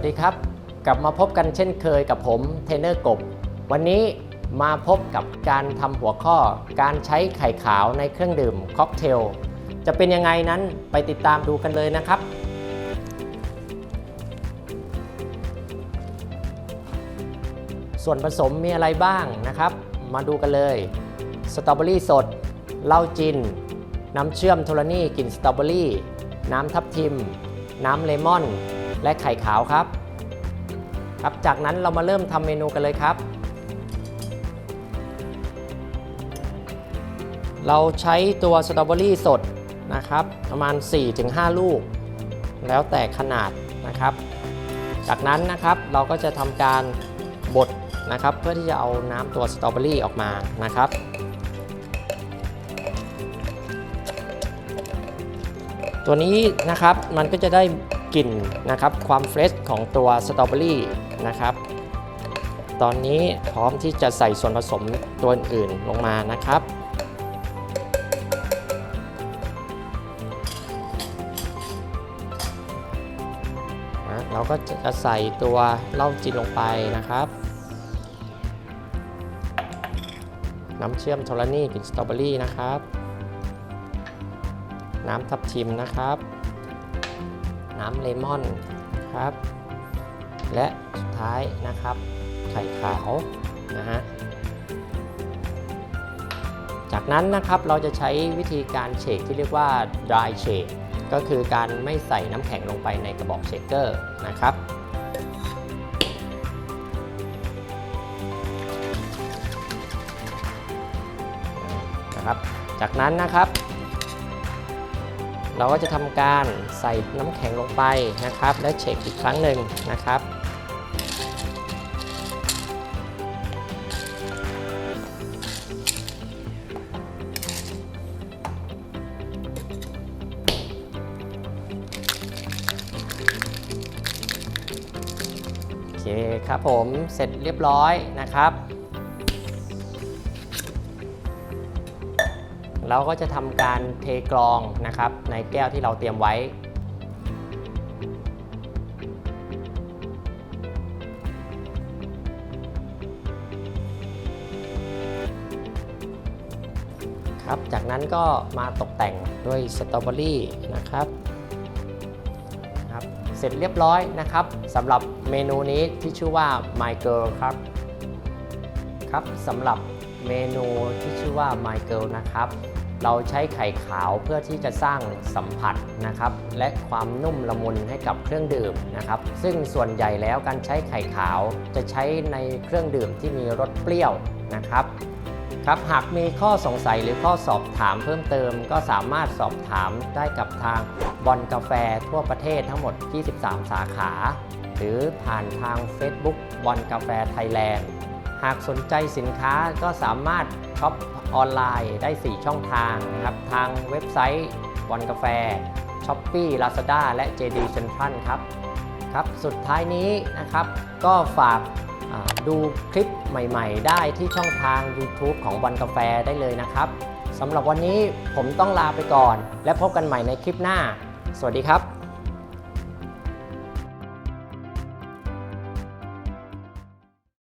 วัสดีครับ กลับมาพบกันเช่นเคยกับผมเทนเนอร์กบ วันนี้มาพบกับการทำหัวข้อ การใช้ไข่ขาวในเครื่องดื่มค็อกเทล จะเป็นยังไงนั้นไปติดตามดูกันเลยนะครับ ส่วนผสมมีอะไรบ้างนะครับ มาดูกันเลย สตรอเบอรี่สด เหล้าจิน น้ำเชื่อมโทรนี่กลิ่นสตรอเบอรี่ น้ำทับทิม น้ำเลมอน และไข่ขาวครับ ครับ จากนั้นเรามาเริ่มทำเมนูกันเลยครับ เราใช้ตัวสตรอเบอรี่สดนะครับ ประมาณ 4-5 ลูก แล้วแต่ขนาดนะครับ จากนั้นนะครับเราก็จะทำการบดนะครับ เพื่อที่จะเอาน้ำตัวสตรอเบอรี่ออกมานะครับตัวนี้นะครับมันก็จะได้ กลิ่นนะครับความเฟรชของตัวสตรอเบอรี่นะครับ ตอนนี้พร้อมที่จะใส่ส่วนผสมตัวอื่นลงมานะครับ เราก็จะใส่ตัวเหล้าจีนลงไปนะครับ น้ำเชื่อมโทรนี่กลิ่นสตรอเบอรี่นะครับ น้ำทับทิมนะครับ น้ำเลมอนครับ และสุดท้ายนะครับ ไข่ขาวนะฮะจากนั้นนะครับเราจะใช้วิธีการเชคที่เรียกว่า dry shake ก็คือการไม่ใส่น้ำแข็งลงไปในกระบอกเชคเกอร์นะครับนะครับ จากนั้นนะครับ เราก็จะทำการใส่น้ำแข็งลงไปนะครับ และเช็คอีกครั้งหนึ่งนะครับ โอเคครับผมเสร็จเรียบร้อยนะครับ เราก็จะทำการเทกรองนะครับในแก้วที่เราเตรียมไว้ ครับ จากนั้นก็มาตกแต่งด้วยสตรอเบอรี่นะครับครับ เสร็จเรียบร้อยนะครับสำหรับเมนูนี้ที่ชื่อว่า My Girl ครับ ครับสำหรับ เมนูที่ชื่อว่า My Girl นะครับ เราใช้ไข่ขาวเพื่อที่จะสร้างสัมผัสนะครับ และความนุ่มละมุนให้กับเครื่องดื่มนะครับ ซึ่งส่วนใหญ่แล้วการใช้ไข่ขาวจะใช้ในเครื่องดื่มที่มีรสเปรี้ยวนะครับครับหากมีข้อสงสัยหรือข้อสอบถามเพิ่มเติม ก็สามารถสอบถามได้กับทางบอลกาแฟทั่วประเทศทั้งหมด 23 สาขา หรือผ่านทาง Facebook บอลกาแฟไทยแลนด์ หากสนใจสินค้าก็สามารถช็อปออนไลน์ได้ 4 ช่องทางนะครับ ทางเว็บไซต์บอลกาแฟ s h อ p e e Lazada และ JD Central ครับครับ สุดท้ายนี้นะครับ ก็ฝากดูคลิปใหม่ๆ ได้ที่ช่องทาง YouTube ของบอลกาแฟได้เลยนะครับสำหรับวันนี้ผมต้องลาไปก่อน และพบกันใหม่ในคลิปหน้า สวัสดีครับ